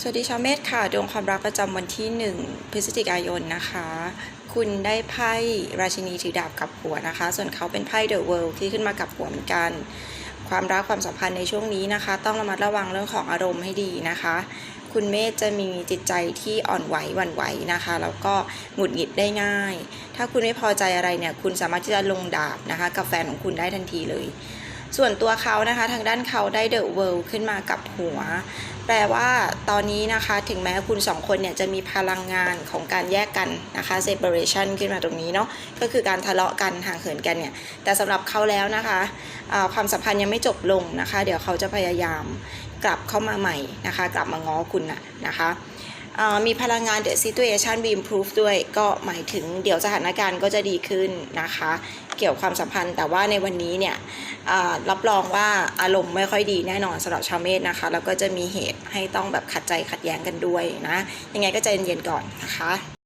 สวัสดีชาวเมษค่ะ ดวงความรักประจำวันที่ 1 พฤศจิกายนนะคะ คุณได้ไพ่ราชินีถือดาบกับหัวนะคะ ส่วนเขาเป็นไพ่เดอะเวิลด์ที่ขึ้นมากับหัวเหมือนกัน ความรักความสัมพันธ์ในช่วงนี้นะคะ ต้องระมัดระวังเรื่องของอารมณ์ให้ดีนะคะ คุณเมธจะมีจิตใจที่อ่อนไหวหวั่นไหวนะคะ แล้วก็หงุดหงิดได้ง่าย ถ้าคุณไม่พอใจอะไรเนี่ย คุณสามารถที่จะลงดาบนะคะ กับแฟนของคุณได้ทันทีเลย ส่วนตัวเขานะคะทางด้านเขาได้เดอะเวิลด์ขึ้นมากับหัว แปลว่าตอนนี้นะคะถึงแม้คุณสองคนเนี่ยจะมีพลังงานของการแยกกันนะคะ separation ขึ้นมาตรงนี้เนาะก็คือการทะเลาะกันห่างเหินกันเนี่ย แต่สำหรับเขาแล้วนะคะความสัมพันธ์ยังไม่จบลงนะคะ เดี๋ยวเขาจะพยายามกลับเข้ามาใหม่นะคะ กลับมาง้อคุณนะนะคะ มีพลังงาน the situation be improve ด้วยก็หมายถึงเดี๋ยวสถานการณ์ก็จะดีขึ้นนะคะ เกี่ยวความสัมพันธ์ แต่ว่าในวันนี้เนี่ยรับรองว่าอารมณ์ไม่ค่อยดีแน่นอนสำหรับชาวเมษนะคะ แล้วก็จะมีเหตุให้ต้องแบบขัดใจขัดแย้งกันด้วยนะ ยังไงก็ใจเย็นๆก่อนนะคะ